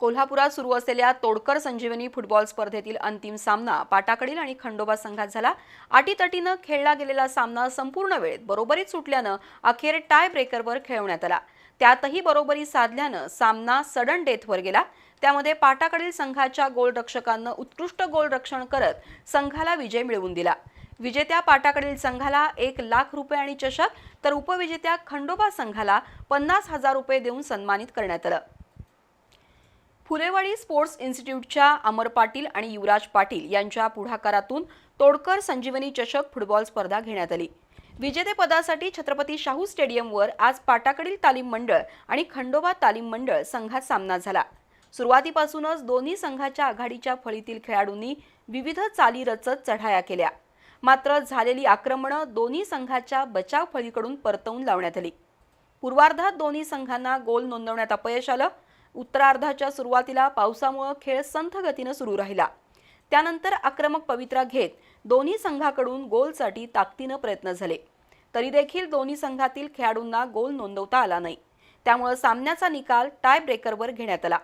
कोल्हापुरात सुरू असलेल्या तोडकर संजीवनी फुटबॉल स्पर्धेतील अंतिम सामना पाटाकडील आणि खंडोबा संघात झाला. अटीतटीनं खेळला गेलेला सामना संपूर्ण वेळेत बरोबरीत सुटल्यानं अखेर टाय ब्रेकरवर खेळवण्यात आला. त्यातही बरोबरी साधल्यानं सामना सडन डेथवर गेला. त्यामध्ये पाटाकडील संघाच्या गोलरक्षकांनं उत्कृष्ट गोलरक्षण करत संघाला विजय मिळवून दिला. विजेत्या पाटाकडील संघाला एक लाख रुपये आणि चषक तर उपविजेत्या खंडोबा संघाला पन्नास हजार रुपये देऊन सन्मानित करण्यात आलं. फुलेवाडी स्पोर्ट्स इन्स्टिट्यूटच्या अमर पाटील आणि युवराज पाटील यांच्या पुढाकारातून तोडकर संजीवनी चषक फुटबॉल स्पर्धा घेण्यात आली. विजेतेपदासाठी छत्रपती शाहू स्टेडियमवर आज पाटाकडील तालीम मंडळ आणि खंडोबा तालीम मंडळ संघात सामना झाला. सुरुवातीपासूनच दोन्ही संघाच्या आघाडीच्या फळीतील खेळाडूंनी विविध चाली रचत चढाया केल्या. मात्र झालेली आक्रमणं दोन्ही संघाच्या बचाव फळीकडून परतवून लावण्यात आली. पूर्वार्धात दोन्ही संघांना गोल नोंदवण्यात अपयश आलं. उत्तरार्धाच्या सुरुवातीला पावसामुळे खेळ संथ गतीनं सुरू राहिला. त्यानंतर आक्रमक पवित्रा घेत दोन्ही संघाकडून गोलसाठी ताकदीनं प्रयत्न झाले. तरी देखील दोन्ही संघातील खेळाडूंना गोल नोंदवता आला नाही. त्यामुळे सामन्याचा निकाल टाय ब्रेकरवर घेण्यात आला.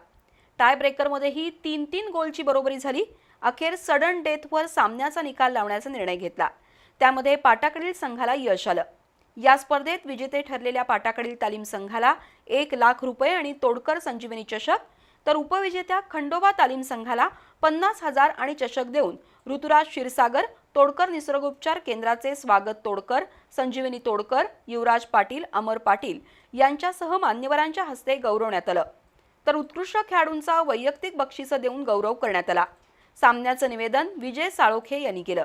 टाय ब्रेकरमध्येही तीन तीन गोलची बरोबरी झाली. अखेर सडन डेथवर सामन्याचा निकाल लावण्याचा निर्णय घेतला. त्यामध्ये पाटाकडील संघाला यश आलं. या स्पर्धेत विजेते ठरलेल्या पाटाकडील तालीम संघाला एक लाख रुपये आणि तोडकर संजीवनी चषक तर उपविजेत्या खंडोबा तालीम संघाला पन्नास हजार आणि चषक देऊन ऋतुराज क्षीरसागर तोडकर निसर्गोपचार केंद्राचे स्वागत तोडकर संजीवनी तोडकर युवराज पाटील अमर पाटील यांच्यासह मान्यवरांच्या हस्ते गौरवण्यात आलं. तर उत्कृष्ट खेळाडूंचा वैयक्तिक बक्षिसं देऊन गौरव करण्यात आला. सामन्याचं निवेदन विजय साळोखे यांनी केलं.